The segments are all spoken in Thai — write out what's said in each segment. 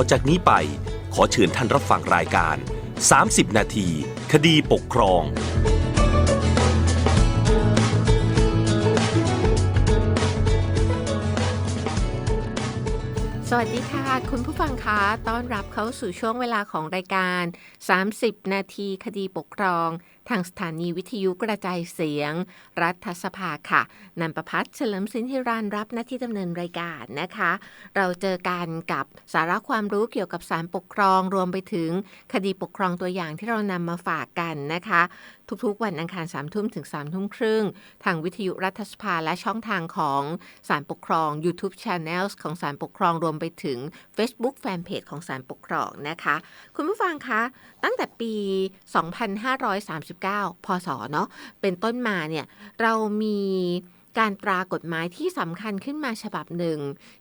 ต่อจากนี้ไป ขอเชิญท่านรับฟังรายการ 30 นาที คดีปกครอง สวัสดีค่ะ คุณผู้ฟังคะต้อนรับเข้าสู่ช่วงเวลาของรายการ 30 นาที คดีปกครอง ทางสถานีวิทยุกระจายเสียง รัฐสภาค่ะนันประพัฒน์เฉลิมสินธิรานรับหน้าที่ดำเนินรายการนะคะ เราเจอกันกับสาระความรู้เกี่ยวกับสารปกครองรวมไปถึงคดีปกครองตัวอย่างที่เรานำมาฝากกันนะคะ ทุกๆวันอังคาร3ทุ่มถึง3ทุ่มครึ่ง ทางวิทยุรัฐสภาและช่องทางของสารปกครอง YouTube Channel ของสารปกครองรวมไปถึง Facebook Fanpage ของสารปกครองนะคะ คุณผู้ฟังคะ ตั้งแต่ปี2539พศ เนาะเป็นต้นมาเนี่ยเรามีการตรากฎหมายที่สำคัญขึ้นมาฉบับหนึ่ง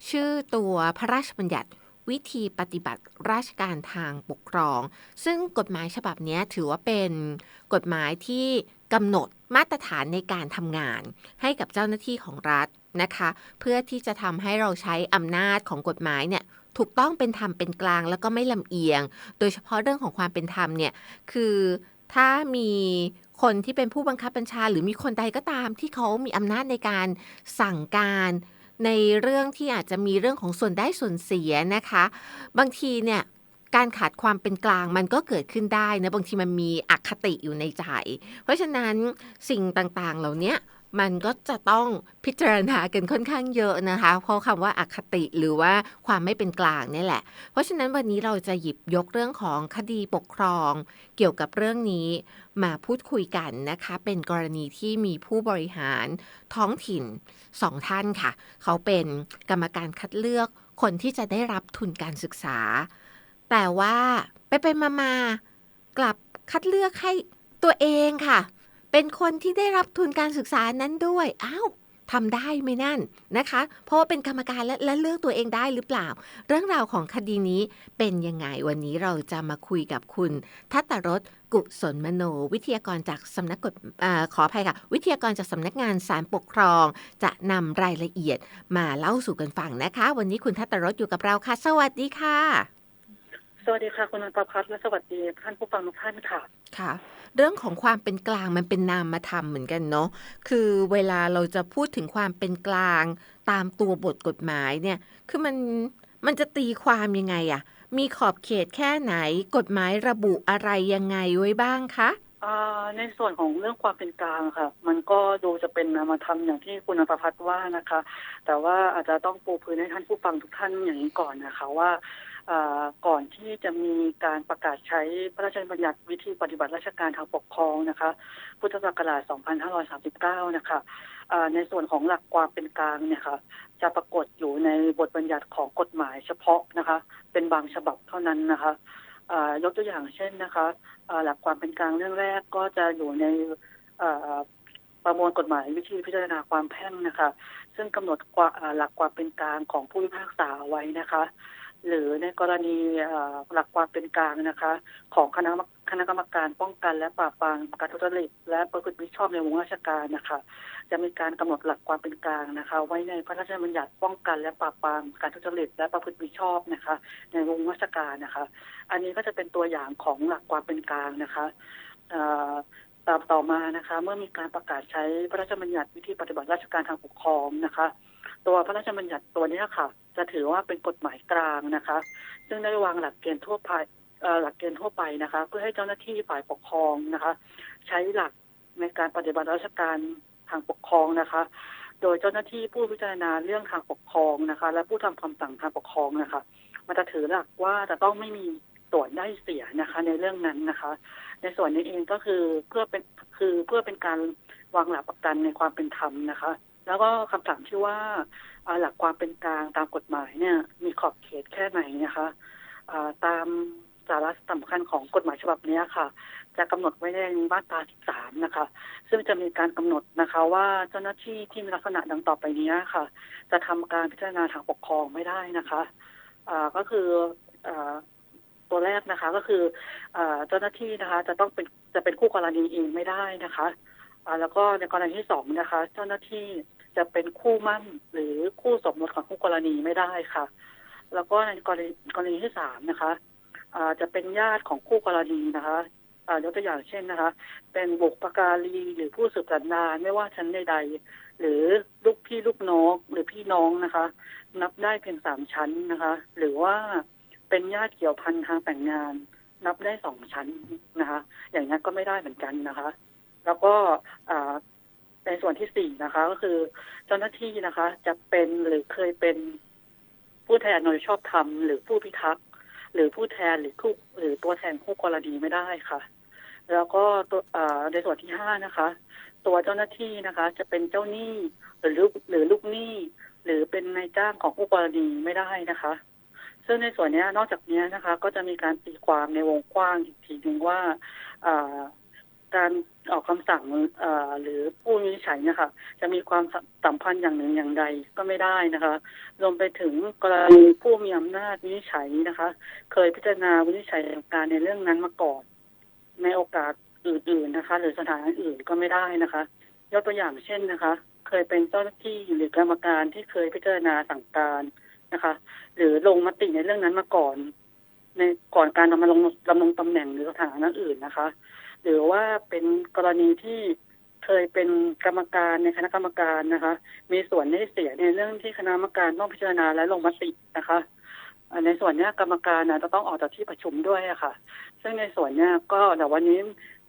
ชื่อตัวพระราชบัญญัติวิธีปฏิบัติราชการทางปกครอง ซึ่งกฎหมายฉบับนี้ถือว่าเป็นกฎหมายที่กำหนดมาตรฐานในการทำงาน ให้กับเจ้าหน้าที่ของรัฐนะคะ เพื่อที่จะทำให้เราใช้อำนาจของกฎหมายเนี่ยถูกต้องเป็นธรรมเป็นกลางแล้วก็ไม่ลำเอียง โดยเฉพาะเรื่องของความเป็นธรรมเนี่ยคือ ถ้ามีคนที่เป็นผู้บังคับบัญชา หรือมีคนใดก็ตามที่เขามีอำนาจในการสั่งการในเรื่องที่อาจจะมีเรื่องของส่วนได้ส่วนเสียนะคะ บางทีเนี่ยการขาดความเป็นกลางมันก็เกิดขึ้นได้นะบางทีมันมีอคติอยู่ในใจ เพราะฉะนั้นสิ่งต่างๆเหล่านี้ มันก็จะต้องพิจารณากันค่อนข้างเยอะนะคะ เพราะคำว่าอาคติหรือว่าความไม่เป็นกลางนี่แหละ เพราะฉะนั้นวันนี้เราจะหยิบยกเรื่องของคดีปกครอง เกี่ยวกับเรื่องนี้มาพูดคุยกันนะคะ เป็นกรณีที่มีผู้บริหารท้องถิ่นสองท่านค่ะ เขาเป็นกรรมการคัดเลือกคนที่จะได้รับทุนการศึกษา แต่ว่าไปไปมามากลับคัดเลือกให้ตัวเองค่ะ เป็นคนที่ได้รับทุนการศึกษานั้นด้วยอ้าวทำได้ไหมนั่นนะคะ เพราะว่าเป็นกรรมการและและเลือกตัวเองได้หรือเปล่า เรื่องราวของคดีนี้เป็นยังไงวันนี้เราจะมาคุยกับคุณ ทัตตรสกุศลมโน วิทยากรจากสำนักกฎอาขออภัยค่ะ วิทยากรจากสำนักงานสารปกครอง จะนำรายละเอียดมาเล่าสู่กันฟังนะคะ วันนี้คุณทัตตรสอยู่กับเราค่ะ สวัสดีค่ะ สวัสดีค่ะคุณนันประพัฒน์และสวัสดีท่านผู้ฟังทุกท่านค่ะค่ะ เรื่องของความเป็นกลางมันเป็นนามธรรมเหมือนกันเนาะคือเวลาเราจะพูดถึงความเป็นกลางตามตัวบทกฎหมายเนี่ยคือมันมันจะตีความยังไงอะมีขอบเขตแค่ไหนกฎหมายระบุอะไรยังไงไว้บ้างคะในส่วนของเรื่องความเป็นกลางค่ะ มันก็ดูจะเป็นนามธรรมอย่างที่คุณนประพัฒน์ว่านะคะ แต่ว่าอาจจะต้องปูพื้นให้ท่านผู้ฟังทุกท่านอย่างนี้ก่อนนะคะว่า ก่อนที่จะมีการประกาศใช้พระราชบัญญัติวิธีปฏิบัติราชการทางปกครองนะคะ พุทธศักราช 2539 นะคะในส่วนของหลักความเป็นกลางเนี่ยค่ะจะปรากฏอยู่ในบทบัญญัติของกฎหมายเฉพาะนะคะ เป็นบางฉบับเท่านั้นนะคะยกตัวอย่างเช่นนะคะหลักความเป็นกลางเรื่องแรกก็จะอยู่ในประมวลกฎหมายวิธีพิจารณาความแพ่งนะคะ ซึ่งกำหนดหลักความเป็นกลางของผู้พิพากษาไว้นะคะ หรือในกรณีหลักความเป็นกลางนะคะ ของคณะคณะกรรมการป้องกันและปราบปรามการทุจริตและประพฤติมิชอบในวงราชการนะคะ จะมีการกำหนดหลักความเป็นกลางนะคะ ไว้ในพระราชบัญญัติป้องกันและปราบปรามการทุจริตและประพฤติมิชอบนะคะ ในวงราชการนะคะ อันนี้ก็จะเป็นตัวอย่างของหลักความเป็นกลางนะคะตามต่อมานะคะ เมื่อมีการประกาศใช้พระราชบัญญัติวิธีปฏิบัติราชการทางปกครองนะคะ ตัวพระราชบัญญัติตัวนี้ค่ะ จะถือว่าเป็นกฎหมายกลางนะคะ ซึ่งได้วางหลักเกณฑ์ทั่วไปหลักเกณฑ์ทั่วไปนะคะ เพื่อให้เจ้าหน้าที่ฝ่ายปกครองนะคะ ใช้หลักในการปฏิบัติราชการทางปกครองนะคะ โดยเจ้าหน้าที่ผู้พิจารณาเรื่องทางปกครองนะคะ และผู้ทำคำสั่งทางปกครองนะคะ มันจะถือหลักว่าจะต้องไม่มีส่วนได้เสียนะคะ ในเรื่องนั้นนะคะ ในส่วนนี้เองก็คือเพื่อเป็นคือเพื่อเป็นการวางหลักประกันในความเป็นธรรมนะคะ แล้วก็คำถามที่ว่าหลักความเป็นกลางตามกฎหมายเนี่ย มีขอบเขตแค่ไหนนะคะตามสาระสำคัญของกฎหมายฉบับนี้ค่ะ จะกำหนดไว้ในมาตรา 13 นะคะ ซึ่งจะมีการกำหนดนะคะว่าเจ้าหน้าที่ที่มีลักษณะดังต่อไปนี้ค่ะ จะทำการพิจารณาทางปกครองไม่ได้นะคะอ่าก็คืออตัวแรกนะคะก็คืออเจ้าหน้าที่นะคะจะต้องเป็นจะเป็นคู่กรณีเองไม่ได้นะคะแล้วก็ในกรณีที่สองนะคะ เจ้าหน้าที่ จะเป็นคู่มั่นหรือคู่สมรสของคู่กรณีไม่ได้ค่ะ แล้วก็ในกรณีกรณีที่สามนะคะอาจะเป็นญาติของคู่กรณีนะคะยกตัวอย่างเช่นนะคะ เป็นบุปการีหรือผู้สืบสันดานไม่ว่าชั้นใดๆหรือลูกพี่ลูกน้องหรือพี่น้องนะคะ นับได้เพียงสามชั้นนะคะ หรือว่าเป็นญาติเกี่ยวพันทางแต่งงาน นับได้สองชั้นนะคะ อย่างนั้นก็ไม่ได้เหมือนกันนะคะ แล้วก็อ ในส่วนที่สี่นะคะ ก็คือเจ้าหน้าที่นะคะ จะเป็นหรือเคยเป็นผู้แทนโดยชอบธรรมหรือผู้พิทักษ์หรือผู้แทนหรือคู่หรือตัวแทนคู่กรณีไม่ได้ค่ะ แล้วก็ตัวในส่วนที่ห้านะคะ ตัวเจ้าหน้าที่นะคะ จะเป็นเจ้าหนี้หรือลูกหรือลูกหนี้หรือเป็นนายจ้างของคู่กรณีไม่ได้นะคะ ซึ่งในส่วนนี้นอกจากนี้นะคะ ก็จะมีการตีความในวงกว้างอีกทีหนึ่งว่าอ่า การออกคำสั่งหรือผู้วินิจฉัยนี่ยค่ะจะมีความสัมพันธ์อย่างหนึ่งอย่างใดก็ไม่ได้นะคะรวมไปถึงกรณีผู้มีอำนาจวินิจฉัยนะคะ เคยพิจารณาวินิจฉัยการในเรื่องนั้นมาก่อน ในโอกาสอื่น ๆนะคะ หรือสถานอื่นก็ไม่ได้นะคะยกตัวอย่างเช่นนะคะ เคยเป็นเจ้าหน้าที่หรือกรรมการที่เคยพิจารณาสั่งการนะคะ หรือลงมติในเรื่องนั้นมาก่อน ในก่อนการดำรงดำรงตำแหน่งหรือสถานะอื่นนะคะ หรือว่าเป็นกรณีที่เคยเป็นกรรมการในคณะกรรมการนะคะ มีส่วนได้เสียในเรื่องที่คณะกรรมการต้องพิจารณาและลงมตินะคะอ่าในส่วนเนี้ยกรรมการนะจะต้องออกจากที่ประชุมด้วยอะค่ะ ซึ่งในส่วนเนี้ยก็เดี๋ยววันนี้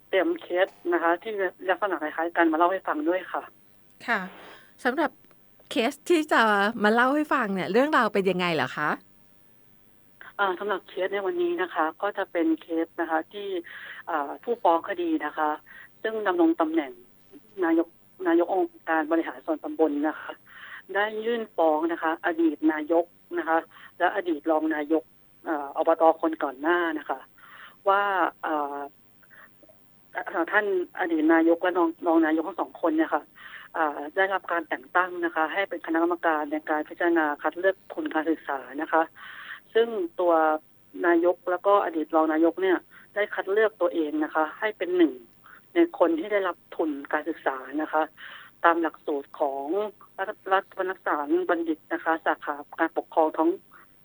เตรียมเคสนะคะ ที่ลักษณะคล้ายๆกันมาเล่าให้ฟังด้วยค่ะ ค่ะสำหรับเคสที่จะมาเล่าให้ฟังเนี่ย เรื่องราวเป็นยังไงเหรอคะอ่าสำหรับเคสในวันนี้นะคะ ก็จะเป็นเคสนะคะที่อ่า ผู้ฟ้องคดีนะคะ ซึ่งดำรงตำแหน่งนายกนายกองค์การบริหารส่วนตำบลนะคะ ได้ยื่นฟ้องนะคะ อดีตนายกนะคะ และอดีตรองนายกอ่าอบตคนก่อนหน้านะคะ ว่าท่านอดีตนายกและรองรองนายกทั้งสองคนเนี่ยค่ะได้รับการแต่งตั้งนะคะ ให้เป็นคณะกรรมการในการพิจารณาคัดเลือกทุนการศึกษานะคะ ซึ่งตัวนายกแล้วก็อดีตรองนายกเนี่ย ได้คัดเลือกตัวเองนะคะ ให้เป็นหนึ่งในคนที่ได้รับทุนการศึกษานะคะ ตามหลักสูตรของรัฐรัฐวรรณศารบัณฑิตนะคะ สาขาการปกครองท้อง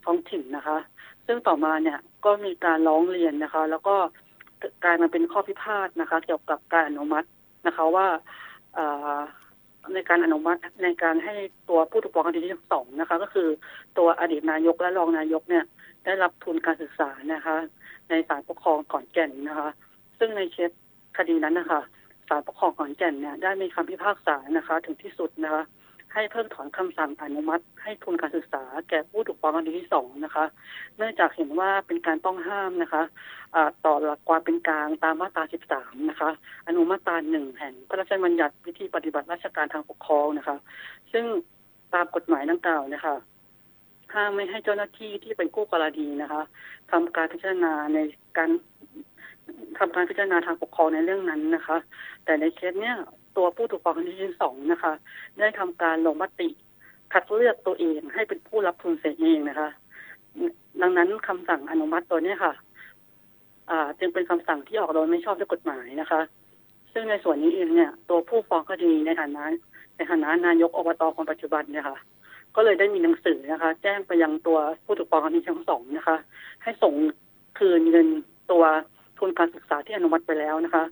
ท้องถิ่นนะคะ ซึ่งต่อมาเนี่ยก็มีการร้องเรียนนะคะ แล้วก็กลายมาเป็นข้อพิพาทนะคะ เกี่ยวกับการอนุมัตินะคะว่า ในการอนุมัติในการให้ตัวผู้ถูกฟ้องคดีที่สองนะคะ ก็คือตัวอดีตนายกและรองนายกเนี่ย ได้รับทุนการศึกษานะคะ ในศาลปกครองขอนแก่นนะคะ ซึ่งในเคสคดีนั้นนะคะศาลปกครองขอนแก่นเนี่ยได้มีคำพิพากษานะคะ ถึงที่สุดนะคะ ให้เพิกถอนคำสั่งอนุมัติ ให้ทุนการศึกษา แก่ผู้ถูกฟ้องคดีที่สองนะคะ เนื่องจากเห็นว่าเป็นการต้องห้ามนะคะอ่าต่อหลักความเป็นกลางตามมาตรา 13 นะคะ อนุมาตราหนึ่งแห่งพระราชบัญญัติวิธีปฏิบัติราชการทางปกครองนะคะ ซึ่งตามกฎหมายดังกล่าวนะคะห้ามไม่ให้เจ้าหน้าที่ที่เป็นคู่กรณีนะคะทำการพิจารณาในการทำการพิจารณาทางปกครองในเรื่องนั้นนะคะ แต่ในเคสเนี้ย ตัวผู้ถูกฟ้องคดีที่สองนะคะ ได้ทำการลงมติคัดเลือกตัวเองให้เป็นผู้รับทุนเสียเองนะคะ ดังนั้นคำสั่งอนุมัติตัวนี้ค่ะ อ่า จึงเป็นคำสั่งที่ออกโดยไม่ชอบด้วยกฎหมายนะคะ ซึ่งในส่วนนี้เองเนี่ย ตัวผู้ฟ้องคดีในฐานะในฐานะนายกอบตคนปัจจุบันเนี่ยค่ะก็เลยได้มีหนังสือนะคะ แจ้งไปยังตัวผู้ถูกฟ้องคดีทั้งสองนะคะ ให้ส่งคืนเงินตัวทุนการศึกษาที่อนุมัติไปแล้วนะคะ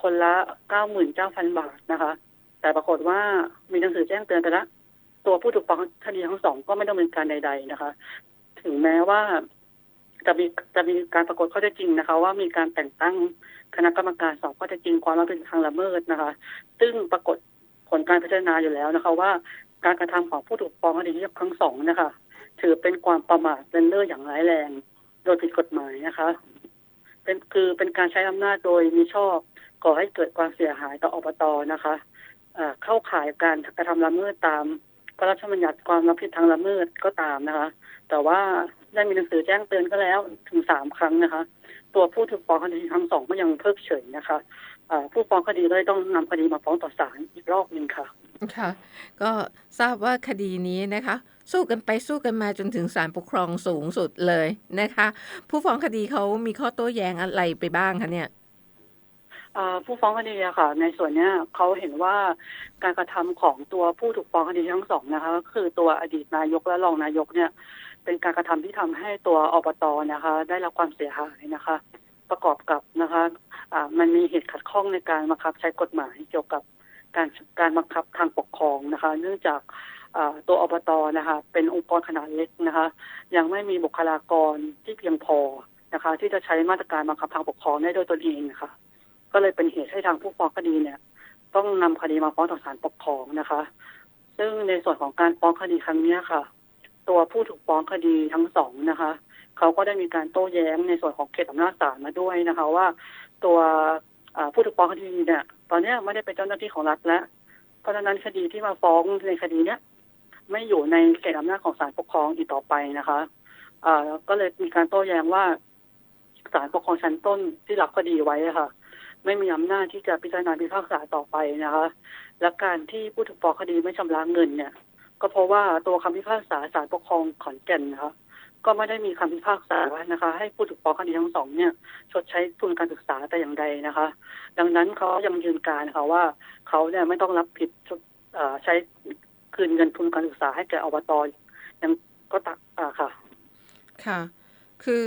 คนละเก้าหมื่นเก้าพันบาทนะคะ แต่ปรากฏว่ามีหนังสือแจ้งเตือนไปแล้วตัวผู้ถูกฟ้องคดีทั้งสองก็ไม่ดำเนินการใด ๆนะคะ ถึงแม้ว่าจะมีจะมีการปรากฏข้อเท็จจริงนะคะ ว่ามีการแต่งตั้งคณะกรรมการสอบข้อเท็จจริงความรับผิดทางละเมิดนะคะ ซึ่งปรากฏผลการพิจารณาอยู่แล้วนะคะ ว่าการกระทำของผู้ถูกฟ้องคดีทั้งสองนะคะ ถือเป็นความประมาทเป็นเล่ออย่างร้ายแรง โดยผิดกฎหมายนะคะ เป็นคือเป็นการใช้อำนาจโดยมิชอบ ก่อให้เกิดความเสียหายต่ออบตนะคะเข้าข่ายการกระทำละเมิดตามพระราชบัญญัติความรับผิดทางละเมิดก็ตามนะคะ แต่ว่าได้มีหนังสือแจ้งเตือนก็แล้วถึงสามครั้งนะคะ ตัวผู้ถูกฟ้องคดีทั้งสองก็ยังเพิกเฉยนะคะผู้ฟ้องคดีเลยต้องนำคดีมาฟ้องต่อศาลอีกรอบหนึ่งค่ะค่ะ ก็ทราบว่าคดีนี้นะคะ สู้กันไปสู้กันมาจนถึงศาลปกครองสูงสุดเลยนะคะ ผู้ฟ้องคดีเขามีข้อโต้แย้งอะไรไปบ้างคะเนี่ย ผู้ฟ้องคดีอะค่ะ ในส่วนเนี้ยเขาเห็นว่าการกระทำของตัวผู้ถูกฟ้องคดีทั้งสองนะคะ ก็คือตัวอดีตนายกและรองนายกเนี่ย เป็นการกระทำที่ทำให้ตัวอบตนะคะ ได้รับความเสียหายนะคะ ประกอบกับนะคะอ่ามันมีเหตุขัดข้องในการบังคับใช้กฎหมายเกี่ยวกับการการบังคับทางปกครองนะคะ เนื่องจากตัวอบตนะคะ เป็นองค์กรขนาดเล็กนะคะ ยังไม่มีบุคลากรที่เพียงพอนะคะ ที่จะใช้มาตรการบังคับทางปกครองได้โดยตนเองนะคะ ก็เลยเป็นเหตุให้ทางผู้ฟ้องคดีเนี่ย ต้องนำคดีมาฟ้องต่อศาลปกครองนะคะ ซึ่งในส่วนของการฟ้องคดีครั้งนี้ค่ะ ตัวผู้ถูกฟ้องคดีทั้งสองนะคะเขาก็ได้มีการโต้แย้งในส่วนของเขตอำนาจศาลมาด้วยนะคะ ว่าตัวผู้ถูกฟ้องคดีเนี่ย ตอนนี้ไม่ได้เป็นเจ้าหน้าที่ของรัฐแล้วเพราะฉะนั้นคดีที่มาฟ้องในคดีเนี้ยไม่อยู่ในเขตอำนาจของศาลปกครองอีกต่อไปนะคะอ่าก็เลยมีการโต้แย้งว่าศาลปกครองชั้นต้นที่รับคดีไว้ค่ะ ไม่มีอำนาจที่จะพิจารณาพิพากษาต่อไปนะคะ และการที่ผู้ถูกฟ้องคดีไม่ชำระเงินเนี่ย ก็เพราะว่าตัวคำพิพากษาศาลปกครองขอนแก่นนะคะก็ไม่ได้มีคำพิพากษานะคะ ให้ผู้ถูกฟ้องคดีทั้งสองเนี่ยชดใช้ทุนการศึกษาแต่อย่างใดนะคะ ดังนั้นเขายังยืนการนะคะว่าเขาเนี่ยไม่ต้องรับผิดชดใช้คืนเงินทุนการศึกษาให้แก่อบตยังก็ตักอ่าค่ะ ค่ะ คือ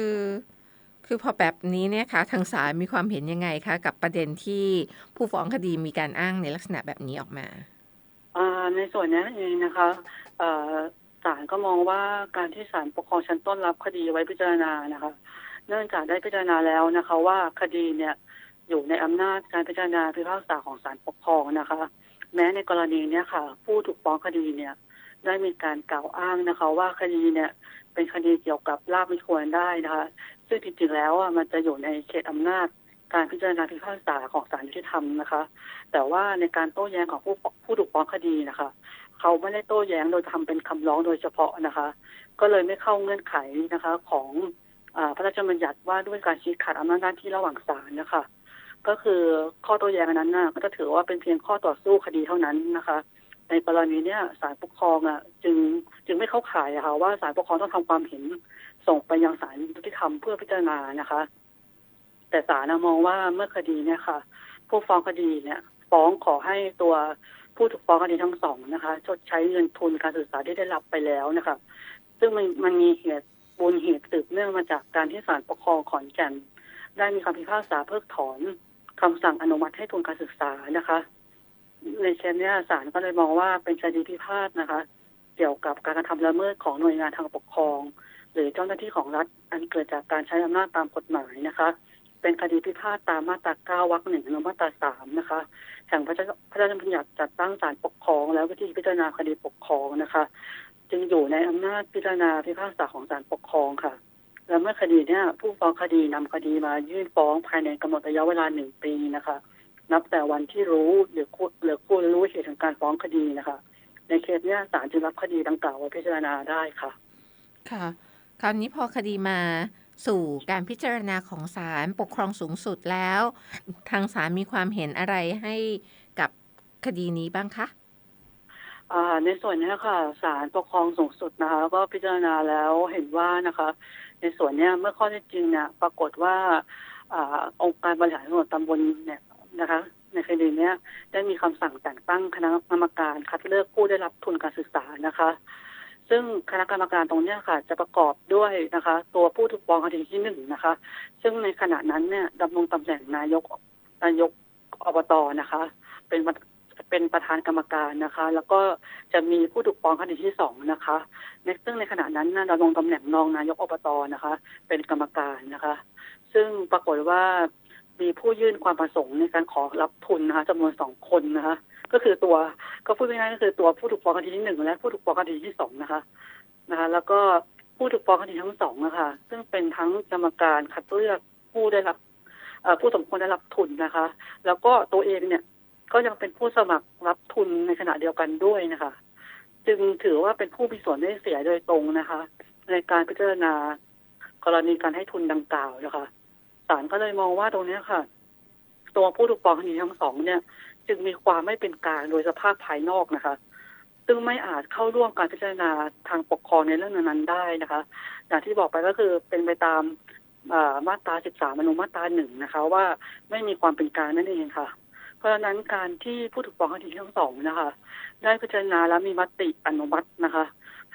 คือพอแบบนี้เนี่ยค่ะทางศาลมีความเห็นยังไงคะกับประเด็นที่ผู้ฟ้องคดีมีการอ้างในลักษณะแบบนี้ออกมาในส่วนนี้เองนะคะศาลก็มองว่าการที่ศาลปกครองชั้นต้นรับคดีไว้พิจารณานะคะ เนื่องจากได้พิจารณาแล้วนะคะ ว่าคดีเนี่ยอยู่ในอำนาจการพิจารณาพิพากษาของศาลปกครองนะคะ แม้ในกรณีเนี้ยค่ะ ผู้ถูกฟ้องคดีเนี่ย ได้มีการกล่าวอ้างนะคะ ว่าคดีเนี่ย เป็นคดีเกี่ยวกับลาบไม่ควรได้นะคะ ซึ่งจริงๆแล้วอะมันจะอยู่ในเขตอำนาจการพิจารณาพิพากษาของศาลยุติธรรมนะคะ แต่ว่าในการโต้แย้งของผู้ผู้ถูกฟ้องคดีนะคะ เขาไม่ได้โต้แย้งโดยทำเป็นคำร้องโดยเฉพาะนะคะ ก็เลยไม่เข้าเงื่อนไขนะคะ ของอาพระราชบัญญัติว่าด้วยการชี้ขาดอำนาจหน้าที่ระหว่างศาลนะคะ ก็คือข้อโต้แย้งนั้นนะก็จะถือว่าเป็นเพียงข้อต่อสู้คดีเท่านั้นนะคะ ในกรณีเนี้ยศาลปกครองอะจึงจึงไม่เข้าข่ายอะค่ะว่าศาลปกครองต้องทำความเห็นส่งไปยังศาลยุติธรรมเพื่อพิจารณานะคะ แต่ศาลมองว่าเมื่อคดีเนี่ยค่ะ ผู้ฟ้องคดีเนี่ย ฟ้องขอให้ตัวผู้ถูกฟ้องคดีทั้งสองนะคะ ชดใช้เงินทุนการศึกษาที่ได้รับไปแล้วนะคะ ซึ่งมันมันมีเหตุมูลเหตุสืบเนื่องมาจากการที่ศาลปกครองขอนแก่นได้มีคำพิพากษาเพิกถอนคำสั่งอนุมัติให้ทุนการศึกษานะคะ ในเคสเนี้ยศาลก็เลยมองว่าเป็นคดีพิพาทนะคะ เกี่ยวกับการกระทำละเมิดของหน่วยงานทางปกครอง หรือเจ้าหน้าที่ของรัฐ อันเกิดจากการใช้อำนาจตามกฎหมายนะคะ เป็นคดีพิพาทตามมาตรา9วรรคหนึ่งอนุมาตรา3นะคะแห่งพระราชบัญญัติจัดตั้งศาลปกครอง และวิธีพิจารณาคดีปกครองนะคะ จึงอยู่ในอำนาจพิจารณาพิพากษาของศาลปกครองค่ะและเมื่อคดีเนี้ยผู้ฟ้องคดีนำคดีมายื่นฟ้องภายในกำหนดระยะเวลาหนึ่งปีนะคะ นับแต่วันที่รู้หรือคู่หรือคู่รู้เหตุของการฟ้องคดีนะคะ ในเคสเนี้ยศาลจึงรับคดีดังกล่าวไว้พิจารณาได้ค่ะ ค่ะ คราวนี้พอคดีมาสู่การพิจารณาของศาลปกครองสูงสุดแล้ว ทางศาลมีความเห็นอะไรให้กับคดีนี้บ้างคะอ่าในส่วนเนี้ยค่ะศาลปกครองสูงสุดนะคะก็พิจารณาแล้วเห็นว่านะคะ ในส่วนเนี้ยเมื่อข้อเท็จจริงเนี่ยปรากฏว่าอ่าองค์การบริหารส่วนตำบลเนี่ย นะคะ ในคดีนี้ได้มีคำสั่งแต่งตั้งคณะกรรมการคัดเลือกผู้ได้รับทุนการศึกษานะคะ ซึ่งคณะกรรมการตรงนี้ค่ะ จะประกอบด้วยนะคะ ตัวผู้ถูกฟ้องคดีที่หนึ่งนะคะ ซึ่งในขณะนั้นเนี่ยดำรงตำแหน่งนายกนายกอบตนะคะ เป็นเป็นประธานกรรมการนะคะ แล้วก็จะมีผู้ถูกฟ้องคดีที่สองนะคะในซึ่งในขณะนั้นดำรงตำแหน่งรองนายกอบตนะคะ เป็นกรรมการนะคะ ซึ่งปรากฏว่า มีผู้ยื่นความประสงค์ในการขอรับทุนนะคะจำนวนสองคนนะคะ ก็คือตัวก็พูดง่ายๆก็คือตัวผู้ถูกฟ้องคดีที่หนึ่งและผู้ถูกฟ้องคดีที่สองนะคะนะคะ แล้วก็ผู้ถูกฟ้องคดีทั้งสองนะคะซึ่งเป็นทั้งกรรมการคัดเลือกผู้ได้รับผู้สมควรได้รับทุนนะคะ แล้วก็ตัวเองเนี่ยก็ยังเป็นผู้สมัครรับทุนในขณะเดียวกันด้วยนะคะ จึงถือว่าเป็นผู้มีส่วนได้เสียโดยตรงนะคะ ในการพิจารณากรณีการให้ทุนดังกล่าวนะคะ ศาลก็เลยมองว่าตรงนี้ค่ะ ตัวผู้ถูกฟ้องคดีทั้งสองเนี่ย จึงมีความไม่เป็นกลางโดยสภาพภายนอกนะคะ ซึ่งไม่อาจเข้าร่วมการพิจารณาทางปกครองในเรื่องนั้นๆได้นะคะ อย่างที่บอกไปก็คือเป็นไปตามมาตรา 13 อนุมาตราหนึ่งนะคะ ว่าไม่มีความเป็นกลางนั่นเองค่ะ เพราะฉะนั้นการที่ผู้ถูกฟ้องคดีทั้งสองนะคะ ได้พิจารณาและมีมติอนุมัตินะคะ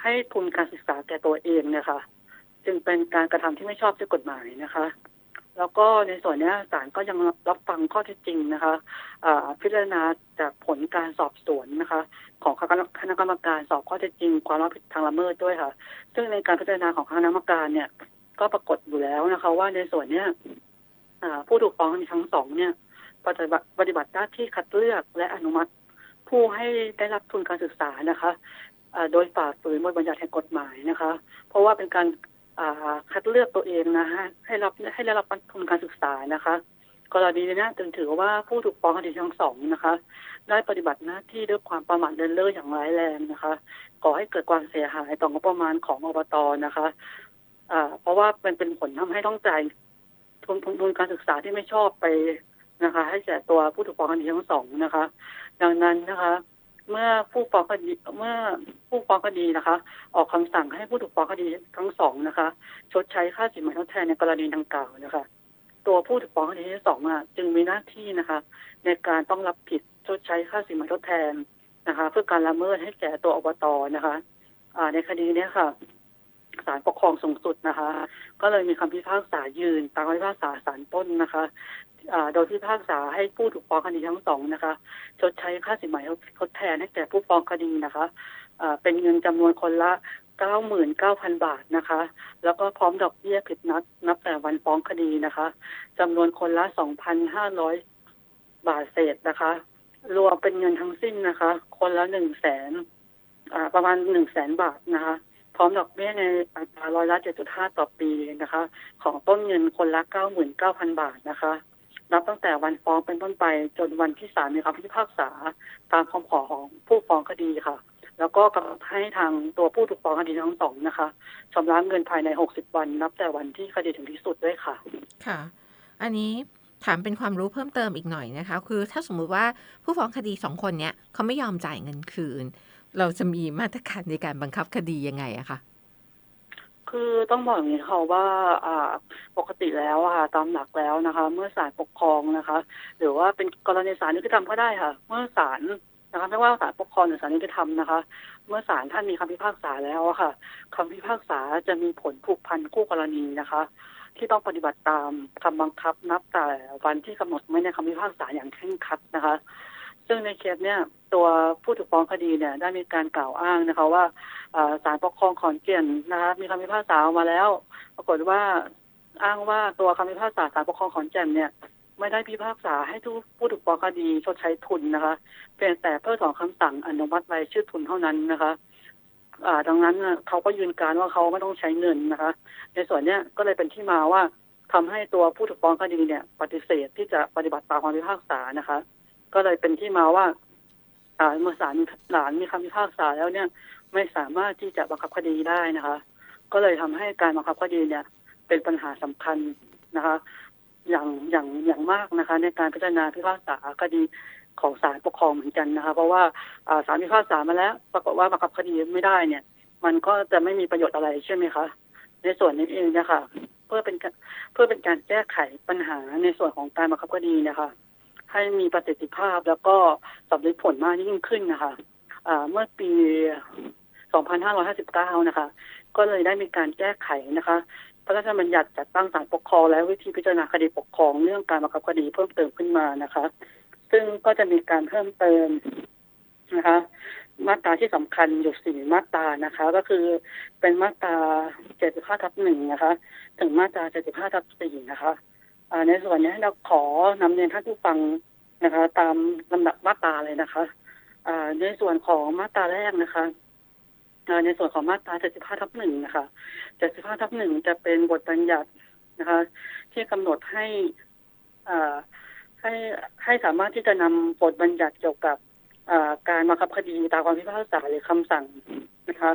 ให้ทุนการศึกษาแก่ตัวเองนะคะ จึงเป็นการกระทำที่ไม่ชอบด้วยกฎหมายนะคะ แล้วก็ในส่วนนี้ศาลก็ยังรับฟังข้อเท็จจริงนะคะพิจารณาจากผลการสอบสวนนะคะ ของคณะกรรมการสอบข้อเท็จจริง ความรับผิดทางละเมิดด้วยค่ะ ซึ่งในการพิจารณาของคณะกรรมการเนี่ยก็ปรากฏอยู่แล้วนะคะ ว่าในส่วนเนี้ยผู้ถูกฟ้องทั้งสองเนี่ยปฏิบัติปฏิบัติหน้าที่คัดเลือกและอนุมัติผู้ให้ได้รับทุนการศึกษานะคะโดยฝ่าฝืนบทบัญญัติแห่งกฎหมายนะคะ เพราะว่าเป็นการ คัดเลือกตัวเองนะฮะให้รับให้ได้รับทุนการศึกษานะคะ กรณีนี้จึงถือว่าผู้ถูกฟ้องคดีทั้งสองนะคะ ได้ปฏิบัติหน้าที่ด้วยความประมาทเลินเล่ออย่างร้ายแรงนะคะก่อให้เกิดความเสียหายต่องบประมาณของอบตนะคะเพราะว่าเป็นเป็นผลทำให้ต้องจ่ายทุนทุนการศึกษาที่ไม่ชอบไปนะคะ ให้แก่ตัวผู้ถูกฟ้องคดีทั้งสองนะคะ ดังนั้นนะคะ เมื่อผู้ฟ้องคดีเมื่อผู้ฟ้องคดีนะคะ ออกคำสั่งให้ผู้ถูกฟ้องคดีทั้งสองนะคะ ชดใช้ค่าสินไหมทดแทนในกรณีดังกล่าวนะคะ ตัวผู้ถูกฟ้องคดีที่สองอะจึงมีหน้าที่นะคะ ในการต้องรับผิดชดใช้ค่าสินไหมทดแทนนะคะ เพื่อการละเมิดให้แก่ตัวอบตนะคะอ่าในคดีนี้ค่ะศาลปกครองสูงสุดนะคะ ก็เลยมีคำพิพากษายืนตามคำพิพากษาศาลต้นนะคะอ่า โดยพิพากษาให้ผู้ถูกฟ้องคดีทั้งสองนะคะ ชดใช้ค่าสินไหมทดแทนให้แก่ผู้ฟ้องคดีนะคะเป็นเงินจำนวนคนละ 99,000 บาทนะคะ แล้วก็พร้อมดอกเบี้ยผิดนัด นับแต่วันฟ้องคดีนะคะจำนวนคนละ 2,500 บาทเศษนะคะ รวมเป็นเงินทั้งสิ้นนะคะ คนละ1แสนอ่าประมาณ1แสนบาทนะคะพร้อมดอกเบี้ยในอัตราร้อยละ7.5 ต่อปีนะคะ ของต้นเงินคนละ 99,000 บาทนะคะ นับตั้งแต่วันฟ้องเป็นต้นไป จนวันที่ศาลมีคำพิพากษา ตามคำขอของผู้ฟ้องคดีค่ะ แล้วก็กำหนดให้ทางตัวผู้ถูกฟ้องคดีทั้งสองนะคะชำระเงินภายใน 60 วัน นับแต่วันที่คดีถึงที่สุดด้วยค่ะ ค่ะ อันนี้ถามเป็นความรู้เพิ่มเติมอีกหน่อยนะคะ คือถ้าสมมุติว่าผู้ฟ้องคดีสองคนเนี้ยเขาไม่ยอมจ่ายเงินคืน เราจะมีมาตรการในการบังคับคดียังไงอะคะ คือต้องบอกอย่างนี้ค่ะว่าอ่าปกติแล้วค่ะตามหลักแล้วนะคะ เมื่อศาลปกครองนะคะ หรือว่าเป็นกรณีศาลยุติธรรมก็ได้ค่ะ เมื่อศาลนะคะไม่ว่าศาลปกครองหรือศาลยุติธรรมนะคะ เมื่อศาลท่านมีคำพิพากษาแล้วค่ะคำพิพากษาจะมีผลผูกพันคู่กรณีนะคะ ที่ต้องปฏิบัติตามคำบังคับนับแต่วันที่กำหนดไว้ในคำพิพากษาอย่างเคร่งครัดนะคะ ซึ่งในเคสเนี่ยตัวผู้ถูกฟ้องคดีเนี่ยได้มีการกล่าวอ้างนะคะว่าอ่าศาลปกครองขอนแก่นนะคะมีคำพิพากษาออกมาแล้ว ปรากฏว่าอ้างว่าตัวคำพิพากษาศาลปกครองขอนแก่นเนี่ยไม่ได้พิพากษาให้ทุกผู้ถูกฟ้องคดีชดใช้ทุนนะคะเพียงแต่เพื่อถอนคำสั่งอนุมัติรายชื่อทุนเท่านั้นนะคะอ่าดังนั้นเขาก็ยืนการว่าเขาไม่ต้องใช้เงินนะคะ ในส่วนเนี้ยก็เลยเป็นที่มาว่าทำให้ตัวผู้ถูกฟ้องคดีเนี่ย ปฏิเสธที่จะปฏิบัติตามคำพิพากษานะคะ ก็เลยเป็นที่มาว่าอ่าเมื่อศาลศาลมีคำพิพากษาแล้วเนี่ย ไม่สามารถที่จะบังคับคดีได้นะคะ ก็เลยทำให้การบังคับคดีเนี่ย เป็นปัญหาสำคัญนะคะ อย่างอย่างอย่างมากนะคะ ในการพิจารณาพิพากษาคดีของศาลปกครองเหมือนกันนะคะ เพราะว่าอ่าศาลพิพากษามาแล้ว ปรากฏว่าบังคับคดีไม่ได้เนี่ย มันก็จะไม่มีประโยชน์อะไรใช่ไหมคะในส่วนนี้เองนะคะเพื่อเป็นเพื่อเป็นการแก้ไขปัญหาในส่วนของการบังคับคดีนะคะ ให้มีประสิทธิภาพแล้วก็สำเร็จผลมากยิ่งขึ้นนะคะอ่าเมื่อปี 2559 นะคะ ก็เลยได้มีการแก้ไขนะคะ พระราชบัญญัติจัดตั้งศาลปกครองและวิธีพิจารณาคดีปกครองเรื่องการบังคับคดีเพิ่มเติมขึ้นมานะคะ ซึ่งก็จะมีการเพิ่มเติมนะคะ มาตราที่สำคัญอยู่สี่มาตรานะคะ ก็คือเป็นมาตรา 75ทับหนึ่งนะคะ ถึงมาตรา 75ทับสี่นะคะ ในส่วนนี้เราขอนำเรียนท่านผู้ฟังนะคะ ตามลำดับมาตราเลยนะคะในส่วนของมาตราแรกนะคะในส่วนของมาตรา 75 ทับหนึ่งนะคะ 75 ทับหนึ่งจะเป็นบทบัญญัตินะคะ ที่กำหนดให้อ่าให้ให้สามารถที่จะนำบทบัญญัติเกี่ยวกับการบังคับคดีตามความพิพากษาหรือคำสั่งนะคะ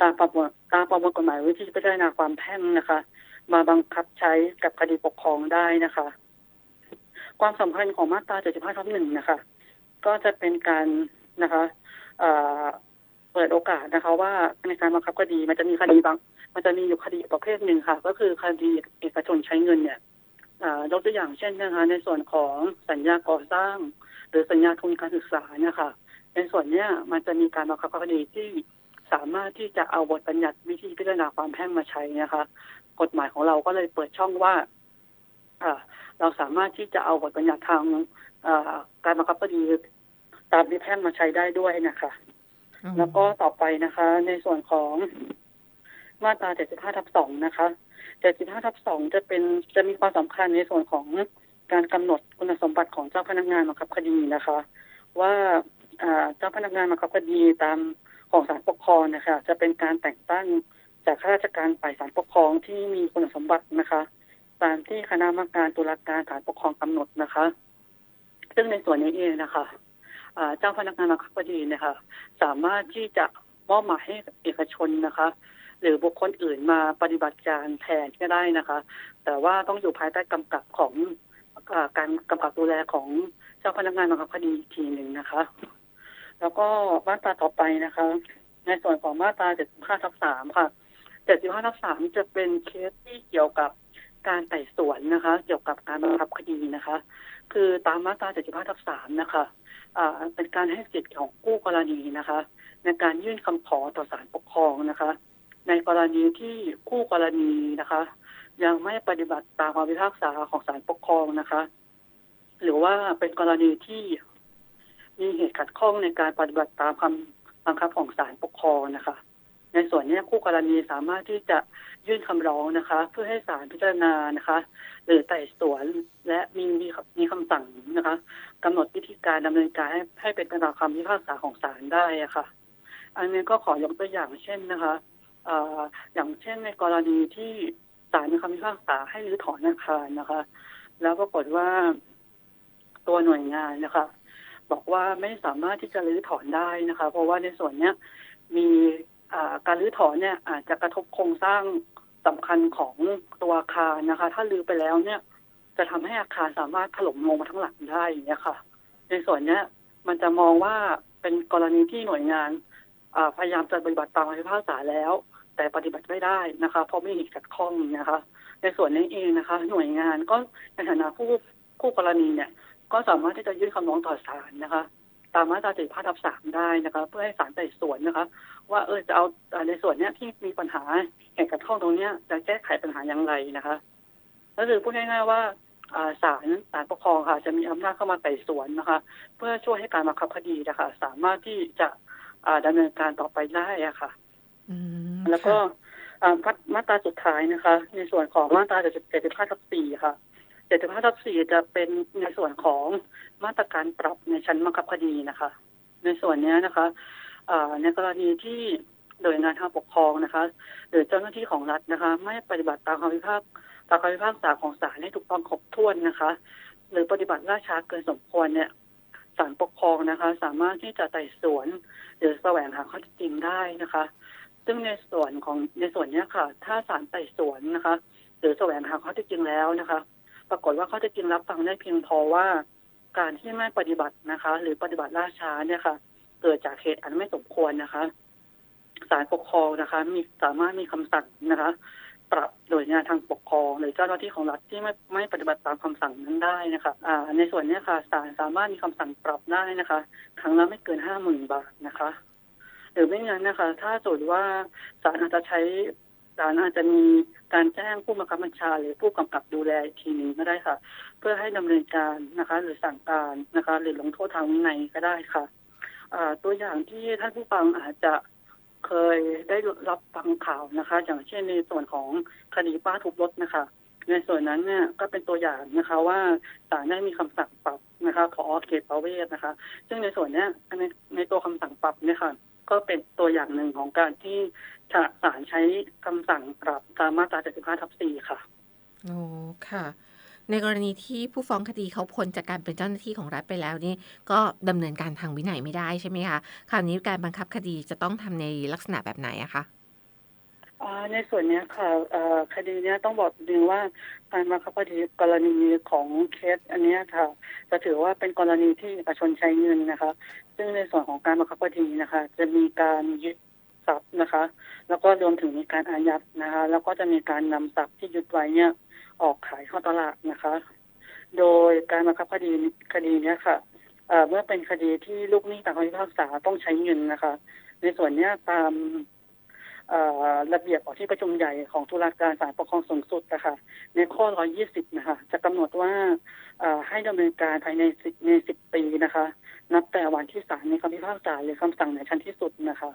ตามประมวลตามประมวลกฎหมายวิธีพิจารณาความแพ่งนะคะ มาบังคับใช้กับคดีปกครองได้นะคะ ความสำคัญของมาตรา 75ทับหนึ่งนะคะ ก็จะเป็นการนะคะเอ่อเปิดโอกาสนะคะ ว่าในการบังคับคดีมันจะมีคดีบาง มันจะมีอยู่คดีประเภทหนึ่งค่ะ ก็คือคดีเอกชนใช้เงินเนี่ยอ่ายกตัวอย่างเช่นนะคะในส่วนของสัญญาก่อสร้าง หรือสัญญาทุนการศึกษาเนี่ยค่ะ ในส่วนเนี้ยมันจะมีการบังคับคดีที่สามารถที่จะเอาบทบัญญัติวิธีพิจารณาความแพ่งมาใช้นะคะ กฎหมายของเราก็เลยเปิดช่องว่าอ่าเราสามารถที่จะเอาบทบัญญัติทางอ่าการบังคับคดีตามที่แพ่งมาใช้ได้ด้วยนะคะ แล้วก็ต่อไปนะคะ ในส่วนของมาตรา 75 ทับ 2 นะคะ 75 ทับ 2 จะเป็นจะมีความสำคัญในส่วนของการกำหนดคุณสมบัติของเจ้าพนักงานบังคับคดีนะคะว่าอ่าเจ้าพนักงานบังคับคดีตามของศาลปกครองนะคะ จะเป็นการแต่งตั้ง จากข้าราชการฝ่ายศาลปกครองที่มีคุณสมบัตินะคะตามที่คณะกรรมการตุลาการศาลปกครองกำหนดนะคะ ซึ่งในส่วนนี้เองนะคะเจ้าพนักงานบังคับคดีนะคะ สามารถที่จะมอบหมายให้เอกชนนะคะ หรือบุคคลอื่นมาปฏิบัติการแทนก็ได้นะคะ แต่ว่าต้องอยู่ภายใต้กำกับของอการกำกับดูแลของเจ้าพนักงานบังคับคดีอีกทีหนึ่งนะคะ แล้วก็มาตราต่อไปนะคะ ในส่วนของมาตรา75ทับ3ค่ะ 75ทับ3จะเป็นเคสที่เกี่ยวกับการไต่สวนนะคะ เกี่ยวกับการบังคับคดีนะคะ คือตามมาตรา75ทับ3นะคะเป็นการให้สิทธิ์ของคู่กรณีนะคะ ในการยื่นคำขอต่อศาลปกครองนะคะ ในกรณีที่คู่กรณีนะคะ ยังไม่ปฏิบัติตามคำพิพากษาของศาลปกครองนะคะ หรือว่าเป็นกรณีที่มีเหตุขัดข้องในการปฏิบัติตามคำบังคับของศาลปกครองนะคะ ในส่วนนี้คู่กรณีสามารถที่จะยื่นคำร้องนะคะ เพื่อให้ศาลพิจารณานะคะ หรือไต่สวนและมีมีมีคำสั่งนะคะกำหนดวิธีการดำเนินการให้ให้เป็นไปตามคำพิพากษาของศาลได้ะค่ะ อันนี้ก็ขอยกตัวอย่างเช่นนะคะออย่างเช่นในกรณีที่ศาลมีคำพิพากษาให้รื้อถอนอาคารนะคะ แล้วปรากฏว่าตัวหน่วยงานนะคะ บอกว่าไม่สามารถที่จะรื้อถอนได้นะคะ เพราะว่าในส่วนเนี้ยมี การรื้อถอนเนี่ยอาจจะกระทบโครงสร้างสำคัญของตัวอาคารนะคะ ถ้ารื้อไปแล้วเนี่ย จะทำให้อาคารสามารถถล่มลงมาทั้งหลังได้อย่างเงี้ยค่ะ ในส่วนเนี้ยมันจะมองว่าเป็นกรณีที่หน่วยงานพยายามจะปฏิบัติตามคำพิพากษาแล้ว แต่ปฏิบัติไม่ได้นะคะ เพราะไม่มีเหตุขัดข้องนะคะ ในส่วนนี้เองนะคะ หน่วยงานก็ในฐานะผู้คู่กรณีเนี่ย ก็สามารถที่จะยื่นคำร้องต่อศาลนะคะ ตามมาตรา75ทับ3ได้นะคะเพื่อให้ศาลไต่สวนนะคะ ว่าเออจะเอาเอ่อในส่วนเนี้ยที่มีปัญหาเหตุขัดข้องตรงเนี้ยจะแก้ไขปัญหาอย่างไรนะคะก็คือพูดง่ายๆว่าอ่าศาลศาลปกครองค่ะ จะมีอำนาจเข้ามาไต่สวนนะคะ เพื่อช่วยให้การบังคับคดีนะคะ สามารถที่จะอ่าดำเนินการต่อไปได้อะค่ะอืมแล้วก็ค่ะอ่ามามาตราสุดท้ายนะคะ ในส่วนของมาตรา75ทับ4ค่ะ 75ทับ4จะเป็นในส่วนของมาตรการปรับในชั้นบังคับคดีนะคะ ในส่วนนี้นะคะในกรณีที่โดยงานทางปกครองนะคะ หรือเจ้าหน้าที่ของรัฐนะคะ ไม่ปฏิบัติตามคำพิพากษาตามคำพิพากษาของศาลให้ถูกต้องครบถ้วนนะคะ หรือปฏิบัติล่าช้าเกินสมควรเนี่ยศาลปกครองนะคะ สามารถที่จะไต่สวน หรือแสวงหาข้อเท็จจริงได้นะคะ ซึ่งในส่วนของในส่วนนี้ค่ะ ถ้าศาลไต่สวนนะคะ หรือแสวงหาข้อเท็จจริงแล้วนะคะ ปรากฏว่าข้อเท็จจริงรับฟังได้เพียงพอว่า การที่ไม่ปฏิบัตินะคะ หรือปฏิบัติล่าช้าเนี่ยค่ะ เกิดจากเหตุอันไม่สมควรนะคะศาลปกครองนะคะ มีสามารถมีคำสั่งนะคะ ปรับหน่วยงานทางปกครอง หรือเจ้าหน้าที่ของรัฐที่ไม่ไม่ปฏิบัติตามคำสั่งนั้นได้นะคะอ่าในส่วนนี้ค่ะศาลสามารถมีคำสั่งปรับได้นะคะครั้งละไม่เกินห้าหมื่นบาทนะคะ หรือไม่งั้นนะคะ ถ้าสมมติว่าศาลอาจจะใช้าลอาจจะมีการแจ้งผู้บังคับบัญชา หรือผู้กำกับดูแลอีกทีหนึ่งก็ได้ค่ะ เพื่อให้ดำเนินการนะคะ หรือสั่งการนะคะ หรือลงโทษทางวินัยก็ได้ค่ะตัวอย่างที่ท่านผู้ฟังอาจจะเคยได้รับฟังข่าวนะคะ อย่างเช่นในส่วนของคดีป้าทุบรถนะคะ ในส่วนนั้นเนี่ยก็เป็นตัวอย่างนะคะ ว่าศาลได้มีคำสั่งปรับนะคะพอเขตประเวศนะคะ ซึ่งในส่วนนี้ในในตัวคำสั่งปรับเนี่ยค่ะ ก็เป็นตัวอย่างหนึ่งของการที่ศาลใช้คำสั่งปรับตามมาตรา 75 ทับ 4 ค่ะ โอ้ ค่ะ ในกรณีที่ผู้ฟ้องคดีเขาพ้นจากการเป็นเจ้าหน้าที่ของรัฐไปแล้วนี่ก็ดำเนินการทางวินัยไม่ได้ใช่ไหมคะ คราวนี้การบังคับคดีจะต้องทำในลักษณะแบบไหนอะคะอ่าในส่วนเนี้ยค่ะเอ่อคดีเนี้ยต้องบอกจริงว่าการบังคับคดีกรณีของเคสอันเนี้ยค่ะ จะถือว่าเป็นกรณีที่เอกชนใช้เงินนะคะซึ่งในส่วนของการบังคับคดีนะคะ จะมีการยึดทรัพย์นะคะ แล้วก็รวมถึงมีการอายัดนะคะ แล้วก็จะมีการนำทรัพย์ที่ยึดไว้เนี่ยออกขายเข้าตลาดนะคะ โดยการบังคับคดีคดีเนี้ยค่ะเมื่อเป็นคดีที่ลูกหนี้ต่ามคำพิพากษาต้องใช้เงินนะคะ ในส่วนเนี้ยตามระเบียบของที่ประชุมใหญ่ของตุลาการศาลปกครองสูงสุดนะคะในข้อ 120 นะคะ จะกำหนดว่าให้ดำเนินการภายในใน 10 ปีนะคะ นับแต่วันที่ศาลมีคำพิพากษาหรือคำสั่งในชั้นที่สุดนะคะ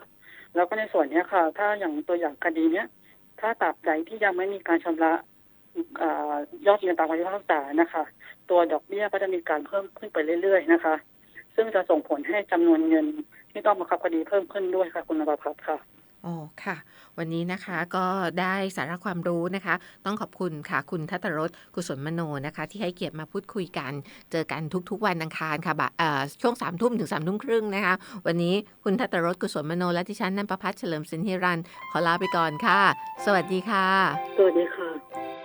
แล้วก็ในส่วนนี้ค่ะ ถ้าอย่างตัวอย่างคดีเนี้ย ถ้าตราบใดที่ยังไม่มีการชำระอ่อยอดเงินตามคำพิพากษานะคะ ตัวดอกเบี้ยก็จะมีการเพิ่มขึ้นไปเรื่อย ๆ นะคะ ซึ่งจะส่งผลให้จำนวนเงินที่ต้องบังคับคดีเพิ่มขึ้นด้วยค่ะคุณนภพัฒน์ค่ะ อ๋อค่ะ วันนี้นะคะก็ได้สาระความรู้นะคะ ต้องขอบคุณค่ะ คุณทัตรสกุศลมโนนะคะ ที่ให้เกียรติมาพูดคุยกัน เจอกันทุกๆวันอังคารค่ะบ่ายช่วงสามทุ่มถึงสามทุ่มครึ่งนะคะ วันนี้คุณทัตรสกุศลมโนและที่ฉันนันประพัฒน์เฉลิมสินธิรันขอลาไปก่อนค่ะ สวัสดีค่ะ สวัสดีค่ะ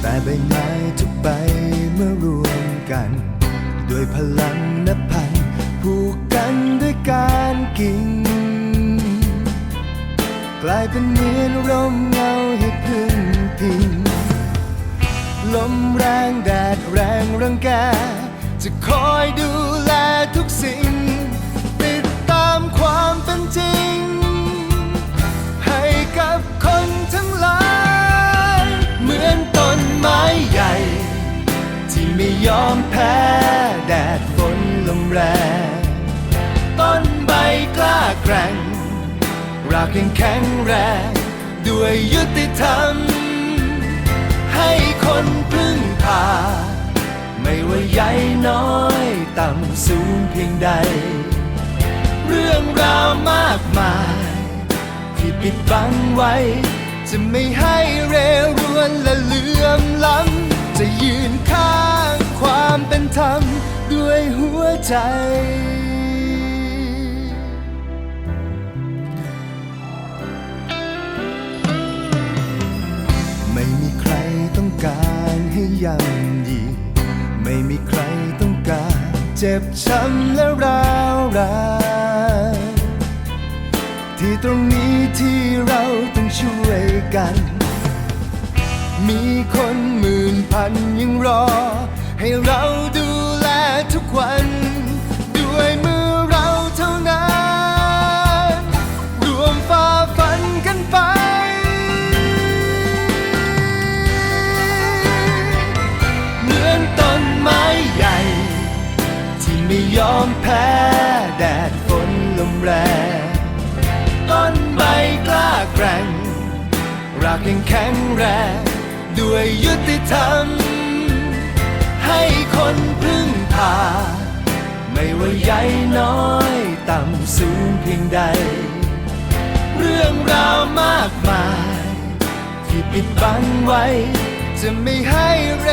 แต่ใบไม้ทุกใบเมื่อรวมกัน ด้วยพลังนับพันผูกกันด้วยการกิ่งกลายเป็นเหมือนร่มเงาให้พึ่งพิงลมแรงแดดแรงรังแก จะคอยดูแลทุกสิ่ง ติดตามความเป็นจริง ยอมแพ้ แดดฝนลมแรง ต้นใบกล้าแกร่งรากยังแข็งแรง ด้วยยุติธรรม ให้คนพึ่งพา ไม่ว่าใหญ่น้อย ต่ำสูงเพียงใด เรื่องราวมากมาย ที่ปิดบังไว้ จะไม่ให้เรรวนและเลื่อมล้ำจะยืนข้าง ความเป็นธรรมด้วยหัวใจไม่มีใครต้องการให้ย่ำยีไม่มีใครต้องการเจ็บช้ำและร้าวรานที่ตรงนี้ที่เราต้องช่วยกัน มีคนหมื่นพันยังรอ ให้เราดูแลทุกวัน ด้วยมือเราเท่านั้นรวมฝ่าฟันกันไป เหมือนต้นไม้ใหญ่ ที่ไม่ยอมแพ้แดดฝนลมแรงต้นใบกล้าแกร่งรากยังแข็งแรงด้วยยุติธรรม คนพึ่งพา ไม่ว่าใหญ่น้อยต่ำสูงเพียงใด เรื่องราวมากมาย ที่ปิดบังไว้ จะไม่ให้เร